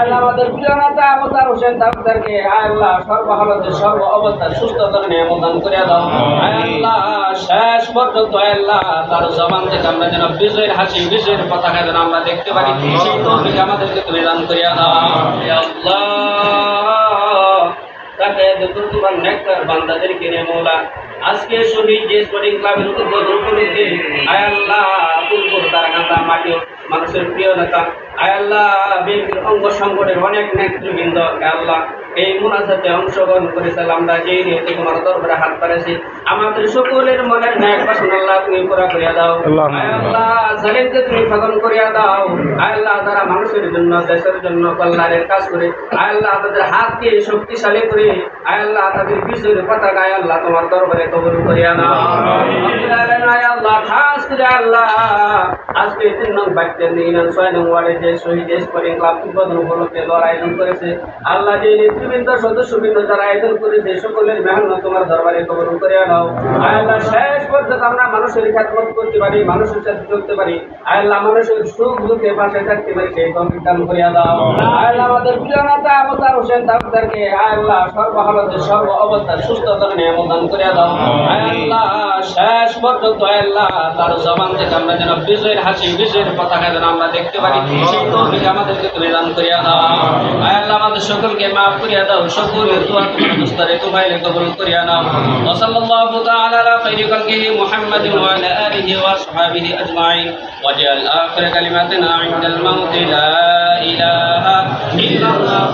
আল্লাহ আমাদের প্রিয় নেতা আবতার হোসেন তাবদারকে আল্লাহ সর্বহালতে সর্ব অবস্থায় সুস্থতা নিয়ম দান করিয়া দাও। আল্লাহ শেষ পর্যন্ত আল্লাহ তার জবান থেকে আমরা যেন বিজয়ের হাসি বিজয়ের পতাকা যেন আমরা দেখতে পারি। সেই তৌফিক আমাদেরকে তুমি দান করিয়া দাও। আল্লাহ তাকে যখন তোমার নেককার বান্দাদেরকে নিয়ে মৌলা আজকে শহীদ যে স্পোর্টিং ক্লাবের উদ্বোধন উপলক্ষে আয় আল্লাহ মানুষের প্রিয় নেতা। আয় আল্লাহ বিএনপির অঙ্গ সংগঠনের অনেক নেতৃবৃন্দ আয় আল্লাহ। এই মুনাজাতে অংশগ্রহণ করেছিল আমরা যেই নিয়তে তোমার দরবারে হাত পারেছি আমাদের সকলের মনের ন্যায় বাসন আল্লাহ তুমি পুরা করিয়া দাও। আল্লাহ জালিমকে তুমি খতম করিয়া দাও। আল্লাহ তারা মানুষের জন্য দেশের জন্য কল্যাণের কাজ করে আল্লাহ তাদের হাতকে শক্তিশালী করে আল্লাহ তাদের বিজয়ের পতাকা আল্লাহ তোমার দরবারে কবুল করিয়া আয় আল্লাহ খাস করে আল্লাহ। আজকে তিন নং বাক্যের নিলেন ছয় নং ওয়ার্ডে যে শহীদ স্পোর্টিং ক্লাব উদ্বোধন উপলক্ষে করেছে। আল্লাহ যে নেতৃবৃন্দ সদস্যবৃন্দ যারা আয়োজন করেছে সকলের করতে পারি, মানুষের সাথে থাকতে পারি, সেই আয় সর্বহালতে সর্ব অবস্থায় সুস্থতা নিয়ে দান করিয়া দাও। আয় আল্লাহ শেষ পর্যন্ত আল্লাহ তার জবান থেকে আমরা যেন বিজয়ের হাসি বিজয়ের পতাকা যেন আমরা দেখতে পারি। সেই তৌফিক আমাদেরকে তুমি দান করিয়া দাও। আল্লাহ আমাদের সকলকে মাফ করিয়া দাও। সকলের দোয়া তোমার দুস্তারে তোমায় কবুল করিয়া নাও। ওয়া সাল্লাল্লাহু তাআলা আলা খাইরি খালকিহি মুহাম্মাদিন ওয়া আলা আলিহি ওয়া আসহাবিহি আজমাইন। ওয়া ওয়াজআল আখির কালিমাতিনা ইনদাল মাউতি লা ইলাহা ইল্লাল্লাহ